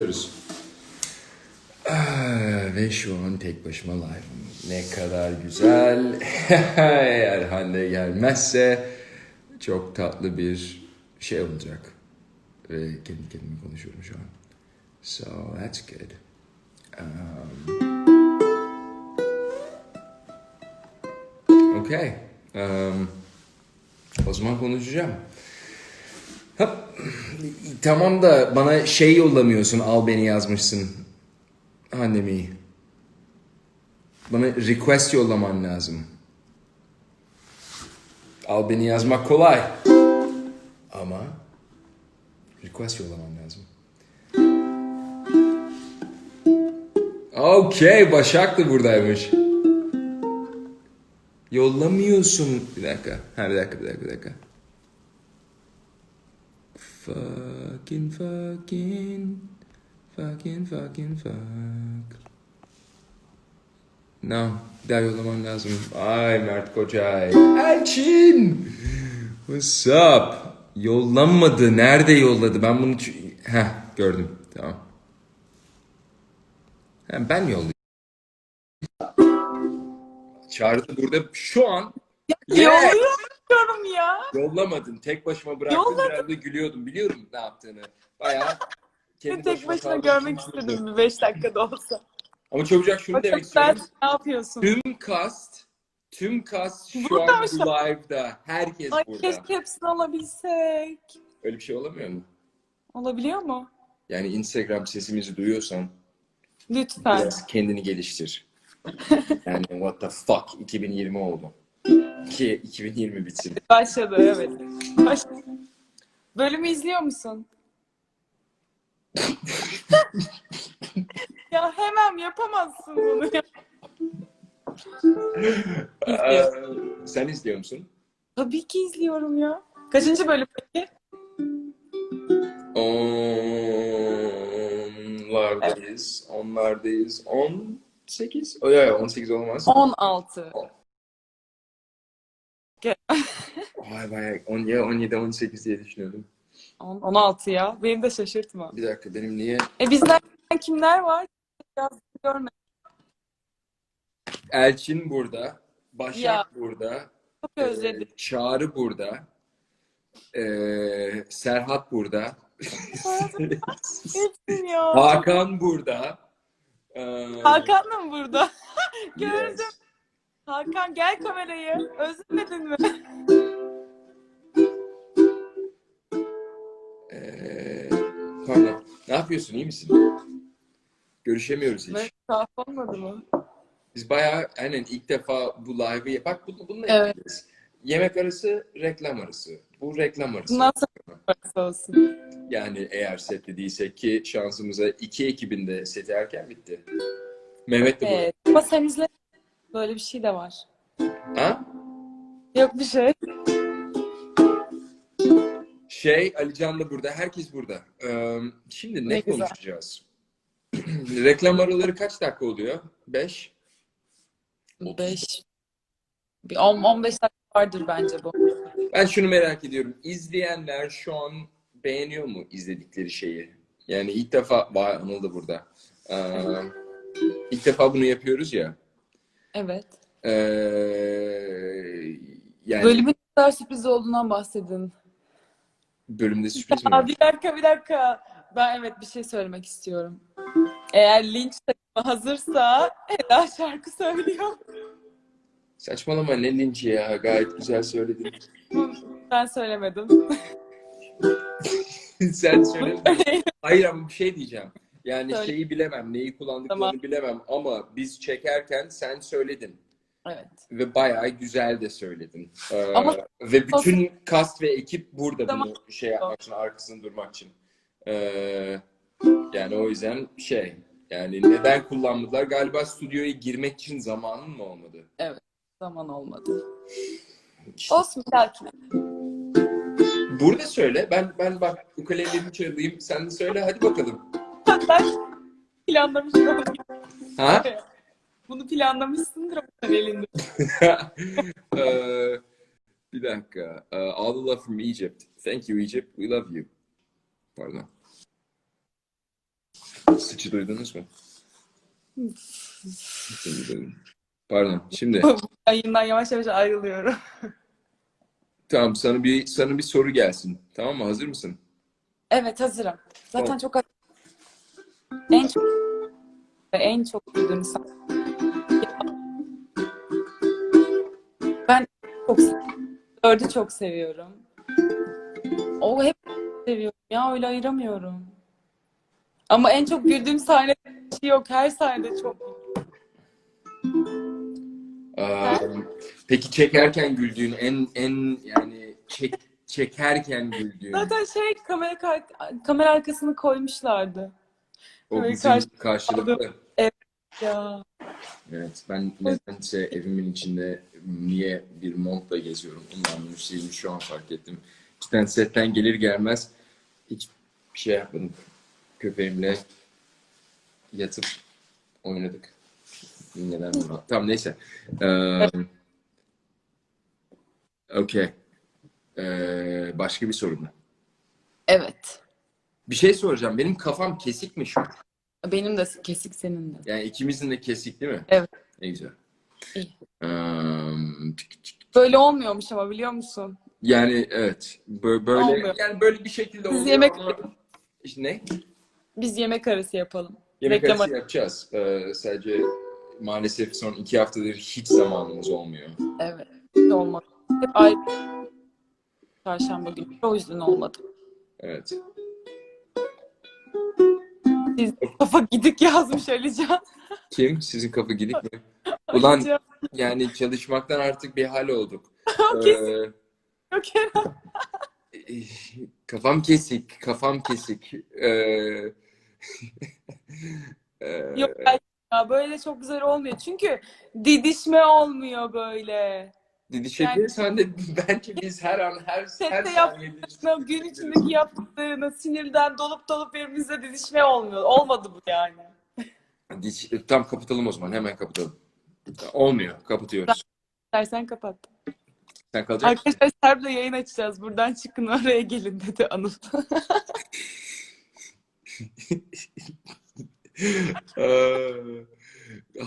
Görüyoruz. Ah, Ve şu an tek başıma live'ım. Ne kadar güzel. Eğer Hande gelmezse çok tatlı bir şey olacak. Ve kendi kendime konuşuyorum şu an. So that's good. Um, okay. Um, o zaman konuşacağım. Tamam da bana şey yollamıyorsun al beni yazmışsın. Annemi. Bana request yollaman lazım. Al beni yazmak kolay. Ama request yollaman lazım. Okey Başak da buradaymış. Yollamıyorsun. Bir dakika. Ha bir dakika bir dakika bir dakika. Fucking fucking fucking fucking fuck. No, bir daha yollamam lazım. Ay Mert Kocay. Elçin! What's up? Yollanmadı. Nerede yolladı? Ben bunu... Heh, gördüm. Tamam. Ha, ben yollayayım. Çağrı burada şu an Yeah! Yolluyorum ya. Yollamadın. Tek başıma bıraktın. Yolladım. Biraz da gülüyordum. Biliyorum ne yaptığını. Bayağı kendi Tek başına görmek istedim bir 5 dakikada olsa. Ama çabucak şunu demek Bakın istiyorum. ne yapıyorsun? Tüm cast, tüm cast şu Burada an şu live'da. Herkes Ay burada. keşke hepsini alabilsek. Öyle bir şey olamıyor mu? Olabiliyor mu? Yani Instagram sesimizi duyuyorsan Lütfen. biraz kendini geliştir. Yani what the fuck 2020 oldu. Ki 2020 bitsin. Başladı evet. Başladı. Bölümü izliyor musun? ya hemen yapamazsın bunu. ya. Ee, sen izliyor musun? Tabii ki izliyorum ya. Kaçıncı bölüm peki? Onlardayız. Onlardayız. 18? O ya 18 olmaz. 16. Vay vay. 10 ya 17 18 diye düşünüyordum. 10, 16 ya. Beni de şaşırtma. Bir dakika benim niye E bizden kimler var? Biraz görmedim. Elçin burada, Başak Ya. burada, Çok özledim. Çağrı burada, e, Serhat burada, ya. Hakan burada. e, Hakan da mı burada? Gördüm. Hakan gel kamerayı. Özlemedin mi? Pardon. Ne yapıyorsun? iyi misin? Görüşemiyoruz hiç. Böyle tuhaf olmadı mı? Biz bayağı aynen ilk defa bu live'ı yapak bunu, bununla Evet. yapacağız. Yemek arası, reklam arası. Bu reklam arası. Bundan sonra parası olsun. Yani eğer setli değilsek ki şansımıza iki ekibin de seti erken bitti. Mehmet de burada. Evet. Ama sen izle. Böyle bir şey de var. Ha? Yok bir şey. Şey, Alican da burada. Herkes burada. Ee, şimdi ne, Ne güzel. konuşacağız? Reklam araları kaç dakika oluyor? Beş? 5 bir 10 15 dakika vardır bence bu. Ben şunu merak ediyorum. İzleyenler şu an beğeniyor mu izledikleri şeyi? Yani ilk defa... Vay Anıl da burada. Ee, ilk defa bunu yapıyoruz ya. Evet. Ee, yani Bölümün ne kadar sürpriz olduğundan bahsedin. Bölümde sürpriz mi var? bir dakika bir dakika. Ben evet bir şey söylemek istiyorum. Eğer linç takımı hazırsa Eda şarkı söylüyor. Saçmalama ne linci ya. Gayet güzel söyledin. Ben söylemedim. Sen söyledin. Hayır ama bir şey diyeceğim. Yani Söyle. şeyi bilemem, neyi kullandıklarını Tamam. bilemem ama biz çekerken sen söyledin. Evet. Ve bayağı güzel de söyledin. Ee, Ama- ve bütün cast ve ekip burada Tamam. bunu şey yapmak için, arkasında durmak için. Ee, yani o yüzden şey, yani neden kullanmadılar? Galiba stüdyoya girmek için zamanın mı olmadı? Zaman olmadı. İşte. Olsun bir dahakine. Burada söyle. Ben ben bak ukalelerimi çalayım. Sen de söyle. Hadi bakalım. Ben planlamıştım. Ha? Bunu planlamışsındır ama elinde. Ee, bir dakika. Ee, all the love from Egypt. Thank you Egypt. We love you. Pardon. Sıçı duydunuz mu? Pardon. Şimdi Yayından yavaş yavaş ayrılıyorum. tamam sana bir sana bir soru gelsin. Tamam mı? Hazır mısın? Evet hazırım. Zaten Tamam. çok en çok en çok duyduğum çok seviyorum. Dördü çok seviyorum. O hep seviyorum ya öyle ayıramıyorum. Ama en çok güldüğüm sahne şey yok. Her sahnede çok Aa, peki çekerken güldüğün en en yani çek çekerken güldüğün Zaten şey kamera kar- kamera arkasını koymuşlardı. o bizim karşı- karşılıklı. Ya Evet ben nedense evimin içinde niye bir montla geziyorum anlamış değilim şu an fark ettim. Cidden setten gelir gelmez hiç bir şey yapmadım. Köpeğimle yatıp oynadık. Neden bunu? Tamam neyse. Ee, Okey. Ee, başka bir sorun mu? evet. Bir şey soracağım. Benim kafam kesik mi şu an? Benim de kesik senin de. Yani ikimizin de kesik değil mi? Evet. Ne güzel. Böyle olmuyormuş ama biliyor musun? Yani evet. Bö- Böyle Olmuyor. yani böyle bir şekilde Biz oluyor yemek- ama işte ne? Biz yemek arası yapalım. Yemek Reklam- arası yapacağız. Ee, sadece maalesef son iki haftadır hiç zamanımız olmuyor. Evet. Hiç olmadı. Hep ayrı. Çarşamba günü. O yüzden olmadı. Evet. Siz kafa gidik yazmış Alican. Kim? Sizin kafa gidik mi? Ulan Alican. yani çalışmaktan artık bir hal olduk. Ee, yok herhalde. kafam kesik, kafam kesik. Ee, ee, Yok ya böyle çok güzel olmuyor. Çünkü didişme olmuyor böyle. Didişebiliriz. Sen de bence biz her an her her Sette yap- saniye didiştik. O gün içindeki yaptıklarına sinirden dolup dolup birbirimize didişme olmuyor. Olmadı bu yani. Diş, tam kapatalım o zaman. Hemen kapatalım. Olmuyor. Kapatıyoruz. İstersen kapat. Sen kalacak? Arkadaşlar Serp'le yayın açacağız. Buradan çıkın oraya gelin dedi Anıl.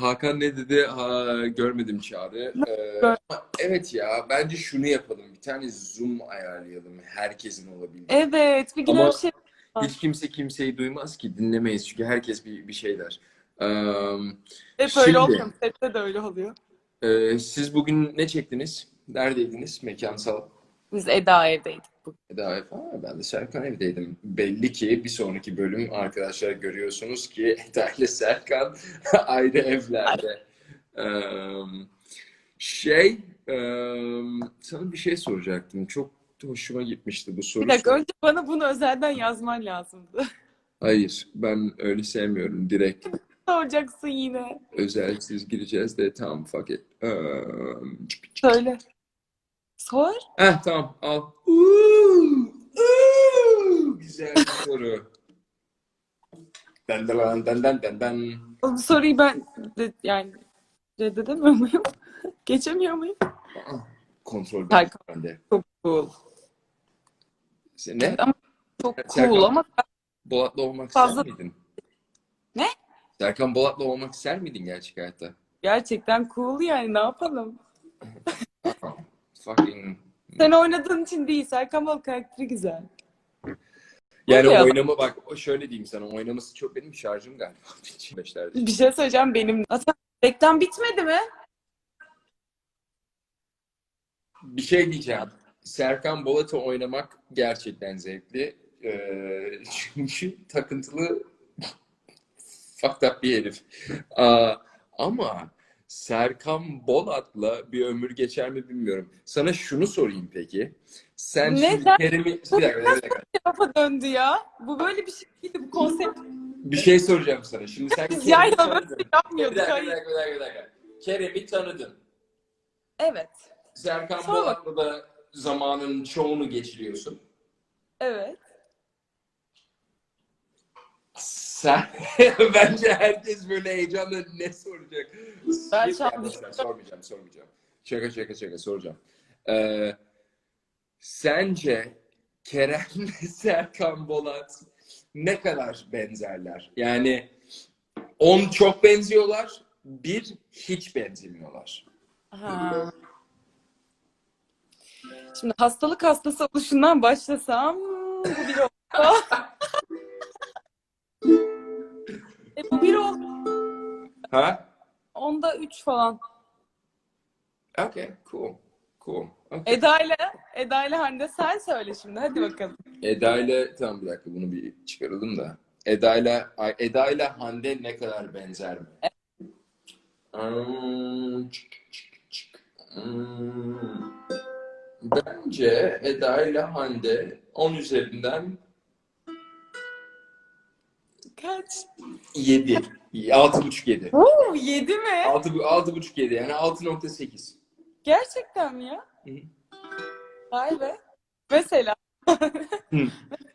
Hakan ne dedi? Ha, görmedim çağrı. Ee, evet ya bence şunu yapalım. Bir tane Zoom ayarlayalım. Herkesin olabildiği. Evet bir gün Ama- öyle şey Hiç kimse kimseyi duymaz ki. Dinlemeyiz. Çünkü herkes bir, bir şey der. Ee, hep Şimdi- öyle olmuyor. mu? Sette de öyle oluyor. e, siz bugün ne çektiniz? Neredeydiniz? Mekansal. Biz Eda evdeydik Efe. Ha, ben de Serkan evdeydim. Belli ki bir sonraki bölüm arkadaşlar görüyorsunuz ki Eda ile Serkan ayrı evlerde. Ee, şey, e, sana bir şey soracaktım. Çok hoşuma gitmişti bu soru. Bir dakika önce bana bunu özelden yazman lazımdı. Hayır, ben öyle sevmiyorum. Direkt Soracaksın yine. özelsiz gireceğiz de tamam fuck it. Ee, Söyle. Sor. Heh, tamam al. Uuu, uuu, güzel bir soru. Den den den den den den. Bu soruyu ben de, yani reddedemiyor muyum? Geçemiyor muyum? Aa, Kontrol Serkan. bende. Çok cool. Sen ne? Ama çok Serkan. cool ama Bolat'la olmak Fazla- ister miydin? Ne? Serkan Bolat'la olmak ister miydin gerçek hayatta? gerçekten cool yani ne yapalım? Fucking. Sen oynadığın için değil. Serkan Bal karakteri güzel. Yani Öyle oynama bak şöyle diyeyim sana oynaması çok benim şarjım galiba. Beşlerde. Bir şey söyleyeceğim benim. Zaten reklam bitmedi mi? Bir şey diyeceğim. Serkan Bolat'ı oynamak gerçekten zevkli. Ee, çünkü takıntılı fucked up bir herif. Aa, ama Serkan Bolat'la bir ömür geçer mi bilmiyorum. Sana şunu sorayım peki. Sen Ne? şimdi Kerem'i... Bir dakika, bir dakika. Döndü ya. Bu böyle bir şey değildi. Bu konsept. Bir şey soracağım sana. Şimdi sen Biz yayla böyle şey Bir yapmıyorduk. dakika, bir dakika, bir dakika, bir dakika. Kerem'i tanıdın. Evet. Serkan Bolat'la da zamanın çoğunu geçiriyorsun. Evet. Sen bence herkes böyle heyecanla ne soracak? Ben şu an düşünüyorum. sormayacağım, sormayacağım. Şaka şaka şaka soracağım. Ee, sence Kerem Serkan Bolat ne kadar benzerler? Yani 10 çok benziyorlar, bir hiç benzemiyorlar. Ha. Şimdi hastalık hastası oluşundan başlasam bu bir oldu. Ha? Onda üç falan. Okay, cool. Cool. Okay. Eda ile Eda ile Hande sen söyle şimdi. Hadi bakalım. Eda ile tamam bir dakika bunu bir çıkaralım da. Eda ile Eda ile Hande ne kadar benzer mi? Hmm, çık, çık, çık. Hmm. Bence Eda ile Hande 10 üzerinden Kaç? 7. 6.5 7. Oo, yedi mi? 6 6.5 7 yani 6.8. Gerçekten mi ya? Hı. Vay be. Mesela. Hı.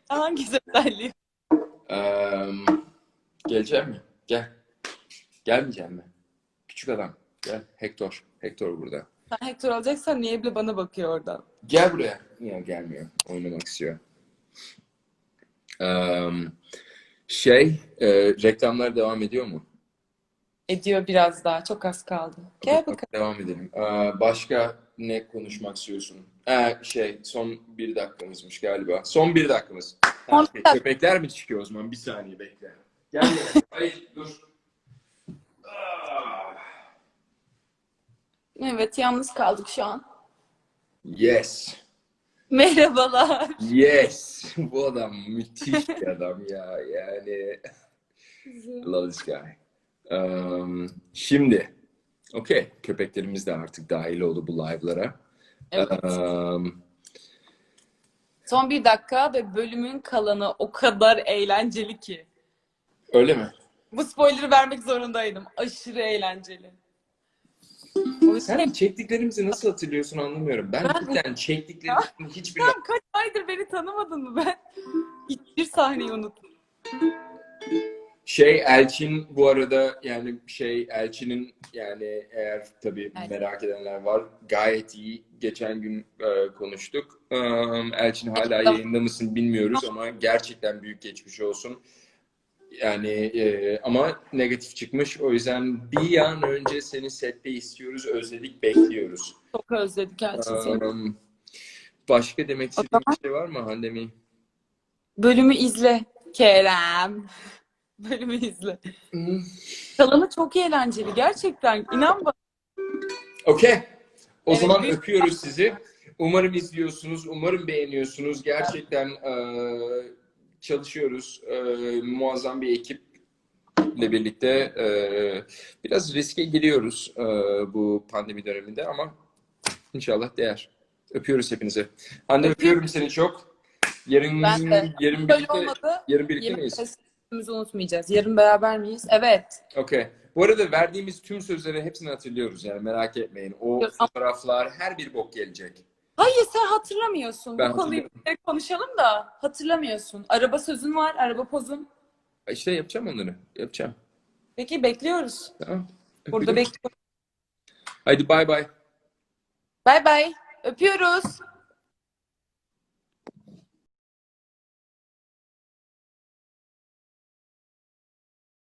Hangi özelliği? Eee gelecek mi? Gel. Gelmeyecek mi? Küçük adam. Gel. Hector. Hector burada. Sen Hector alacaksan niye bile bana bakıyor oradan? Gel buraya. Ya gelmiyor. Oynamak istiyor. Eee, şey, e, reklamlar devam ediyor mu? Ediyor biraz daha. Çok az kaldı. Gel bakalım. Devam edelim. Eee, başka ne konuşmak istiyorsun? Ee, şey, son bir dakikamızmış galiba. Son bir dakikamız. Son Ha, bir dakika. Köpekler mi çıkıyor o zaman? Bir saniye bekle. Gel buraya. Hayır, dur. Ah. Evet yalnız kaldık şu an. Yes. Merhabalar. Yes. Bu adam müthiş bir adam ya. Yani love this guy. Um, şimdi okey köpeklerimiz de artık dahil oldu bu live'lara. Evet. Um, Son bir dakika ve bölümün kalanı o kadar eğlenceli ki. öyle mi? Bu spoiler'ı vermek zorundaydım. Aşırı eğlenceli. Sen çektiklerimizi nasıl hatırlıyorsun anlamıyorum. Ben Ben- cidden çektiklerimizin hiçbir Sen kaç aydır beni tanımadın mı ben? Hiçbir sahneyi unuttum. Şey Elçin bu arada yani şey Elçin'in yani eğer tabii Evet. merak edenler var gayet iyi. Geçen gün e, konuştuk. Um, Elçin hala yayında mısın bilmiyoruz ama gerçekten büyük geçmiş olsun. Yani e, ama negatif çıkmış. O yüzden bir an önce seni sette istiyoruz. Özledik, bekliyoruz. Çok özledik seni. Um, başka demek istediğin zaman- bir şey var mı Handemi? Bölümü izle Kerem. Bölümü izle. Hmm. Kalanı çok eğlenceli gerçekten. İnan bana. Okey. O Evet, zaman büyük- öpüyoruz sizi. Umarım izliyorsunuz. Umarım beğeniyorsunuz. Gerçekten eee, çalışıyoruz. Eee, muazzam bir ekiple birlikte eee, biraz riske giriyoruz eee, bu pandemi döneminde ama inşallah değer. Öpüyoruz hepinizi. Hande öpüyorum seni çok. Yarın Ben de. yarın birlikte olmadı. yarın birlikte Yemek miyiz? unutmayacağız. Yarın beraber miyiz? Evet. Okey. Bu arada verdiğimiz tüm sözleri hepsini hatırlıyoruz yani merak etmeyin. O fotoğraflar her bir bok gelecek. Hayır sen hatırlamıyorsun. Ben Bu konuyu bir kere konuşalım da hatırlamıyorsun. Araba sözün var, araba pozun. İşte yapacağım onları. Yapacağım. Peki bekliyoruz. Tamam. Burada Öpüyorum. bekliyoruz. Haydi bay bay. Bay bay. Öpüyoruz.